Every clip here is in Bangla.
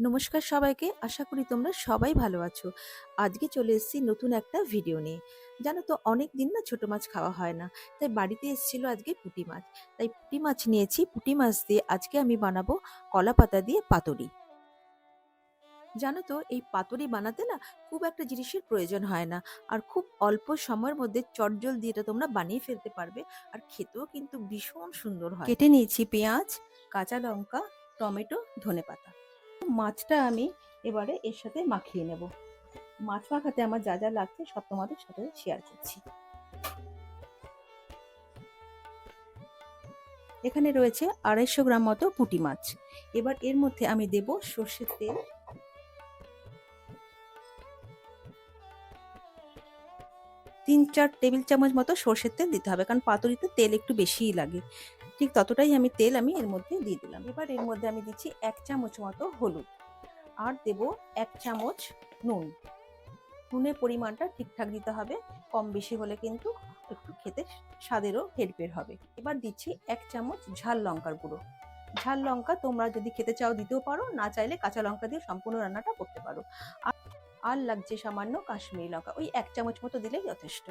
নমস্কার সবাইকে। আশা করি তোমরা সবাই ভালো আছো। আজকে চলে এসেছি নতুন একটা ভিডিও নিয়ে। জানো তো অনেক দিন না ছোট মাছ খাওয়া হয় না। তাই বাড়িতে এসেছিল আজকে পুঁটি মাছ। তাই পুঁটি মাছ নিয়েছি। পুঁটি মাছ দিয়ে আজকে আমি বানাবো কলা পাতা দিয়ে পাতুরি। জানো তো, এই পাতুরি বানাতে না খুব একটা জিনিসের প্রয়োজন হয় না। আর খুব অল্প সময়ের মধ্যে চটজল দিয়ে এটা তোমরা বানিয়ে ফেলতে পারবে। আর খেতেও কিন্তু ভীষণ সুন্দর হয়। কেটে নিয়েছি পেঁয়াজ, কাঁচা লঙ্কা, টমেটো, ধনেপাতা। মাছটা আমি এবারে এর সাথে মাখিয়ে নেব। মাছ মাখাতে আমার যা যা লাগছে সব তোমাদের সাথে শেয়ার করছি। এখানে রয়েছে আড়াইশো গ্রাম মতো পুঁটি মাছ। এবার এর মধ্যে আমি দেব সর্ষের তেল। তিন চার টেবিল চামচ মতো সর্ষের তেল দিতে হবে, কারণ পাতুরিতে তেল একটু বেশিই লাগে। ঠিক ততটাই আমি তেল আমি এর মধ্যে দিয়ে দিলাম। এবার এর মধ্যে আমি দিচ্ছি এক চামচ মতো হলুদ আর দেব এক চামচ নুন। নুনের পরিমাণটা ঠিকঠাক দিতে হবে, কম বেশি হলে কিন্তু একটু খেতে স্বাদেরও হেরফের হবে। এবার দিচ্ছি এক চামচ ঝাল লঙ্কার গুঁড়ো। ঝাল লঙ্কা তোমরা যদি খেতে চাও দিতেও পারো, না চাইলে কাঁচা লঙ্কা দিয়ে সম্পূর্ণ রান্নাটা করতে পারো। আর লাগছে সামান্য কাশ্মীরি লঙ্কা, ওই এক চামচ মতো দিলেই যথেষ্ট।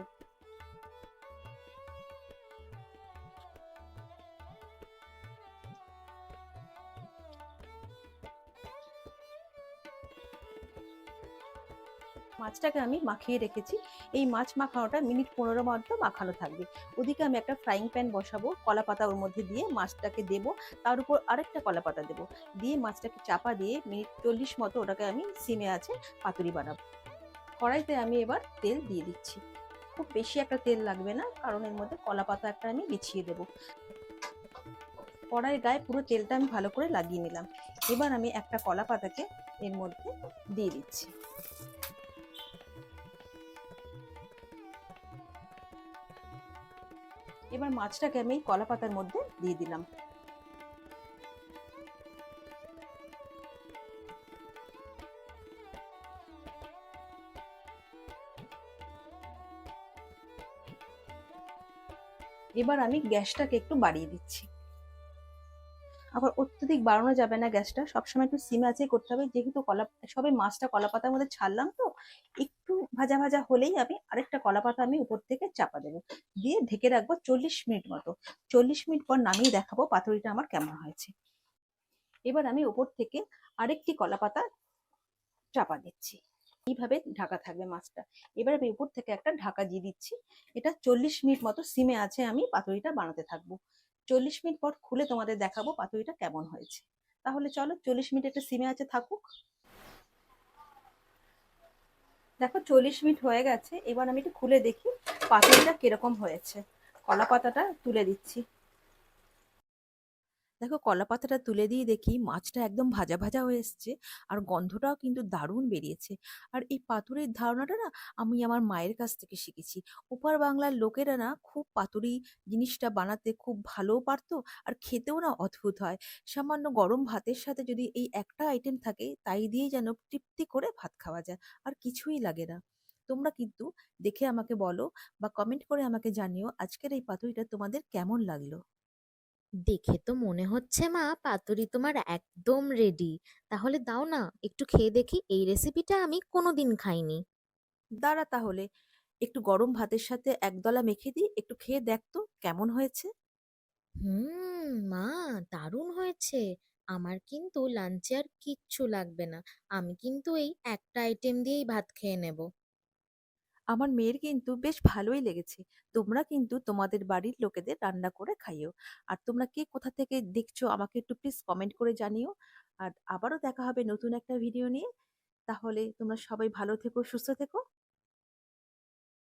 মাছটাকে আমি মাখিয়ে রেখেছি। এই মাছ মাখানোটা মিনিট পনেরো মতো মাখানো থাকবে। ওদিকে আমি একটা ফ্রাইং প্যান বসাবো, কলা পাতা ওর মধ্যে দিয়ে মাছটাকে দেব, তার উপর আরেকটা কলা পাতা দেবো। দিয়ে মাছটাকে চাপা দিয়ে মিনিট চল্লিশ মতো ওটাকে আমি সিমে আছে পাতুরি বানাবো। কড়াইতে আমি এবার তেল দিয়ে দিচ্ছি। খুব বেশি একটা তেল লাগবে না, কারণ এর মধ্যে কলা পাতা একটা আমি বিছিয়ে দেবো। কড়াইয়ের গায়ে পুরো তেলটা আমি ভালো করে লাগিয়ে নিলাম। এবার আমি একটা কলা পাতাকে এর মধ্যে দিয়ে দিচ্ছি। এবার মাছটাকে আমি কলা পাতার মধ্যে দিয়ে দিলাম। এবার আমি গ্যাসটাকে একটু বাড়িয়ে দিচ্ছি। আবার অত্যধিক বাড়ানো যাবে না গ্যাসটা। সবসময় একটু সিমে আছে করতে হবে। যেহেতু কলা, সবে মাছটা কলা পাতার মধ্যে ছাড়লাম তো, একটু ভাজা ভাজা হলেই আমি আরেকটা কলা পাতা আমি উপর থেকে চাপা দেবো। দিয়ে ঢেকে রাখব চল্লিশ মিনিট মতো। চল্লিশ মিনিট পর নামিয়ে দেখাবো পাতুরিটা আমার কেমন হয়েছে। এবার আমি উপর থেকে আরেকটি কলা পাতা চাপা দিচ্ছি। এইভাবে ঢাকা থাকবে মাছটা। এবার আমি উপর থেকে একটা ঢাকা দিয়ে দিচ্ছি। এটা চল্লিশ মিনিট মতো সিমে আছে আমি পাতুরিটা বানাতে থাকব। চল্লিশ মিনিট পর খুলে তোমাদের দেখাবো পাতুরিটা কেমন হয়েছে। তাহলে চলো চল্লিশ মিনিট একটা সিমে আছে থাকুক। দেখো চল্লিশ মিনিট হয়ে গেছে, এবার আমি একটু খুলে দেখি পাতুরিটা কীরকম হয়েছে। কলা পাতাটা তুলে দিচ্ছি। দেখো কলা পাতাটা তুলে দিয়ে দেখি মাছটা একদম ভাজা ভাজা হয়ে এসছে আর গন্ধটাও কিন্তু দারুণ বেরিয়েছে। আর এই পাতুরির ধারণাটা না আমি আমার মায়ের কাছ থেকে শিখেছি। ওপার বাংলার লোকেরা না খুব পাতুরি জিনিসটা বানাতে খুব ভালোও পারতো আর খেতেও না অদ্ভুত হয়। সামান্য গরম ভাতের সাথে যদি এই একটা আইটেম থাকে তাই দিয়েই যেন তৃপ্তি করে ভাত খাওয়া যায় আর কিছুই লাগে না। তোমরা কিন্তু দেখে আমাকে বলো বা কমেন্ট করে আমাকে জানিও আজকের এই পাতুরিটা তোমাদের কেমন লাগল। দেখে তো মনে হচ্ছে মা পাতুরি তোমার একদম রেডি তাহলে দাও না একটু খেয়ে দেখি এই রেসিপিটা আমি কোনোদিন খাইনি। দাঁড়া তাহলে একটু গরম ভাতের সাথে একদলা মেখে দিই একটু খেয়ে দেখ তো কেমন হয়েছে? হুম মা দারুণ হয়েছে। আমার কিন্তু লাঞ্চে আর কিচ্ছু লাগবে না। আমি কিন্তু এই একটা আইটেম দিয়েই ভাত খেয়ে নেব। আমার মেয়ের কিন্তু বেশ ভালোই লেগেছে। তোমরা কিন্তু তোমাদের বাড়ির লোকেদের রান্না করে খাইও। আর তোমরা কে কোথা থেকে দেখছ আমাকে একটু প্লিজ কমেন্ট করে জানিও। আর আবারও দেখা হবে নতুন একটা ভিডিও নিয়ে। তাহলে তোমরা সবাই ভালো থেকো, সুস্থ থেকো।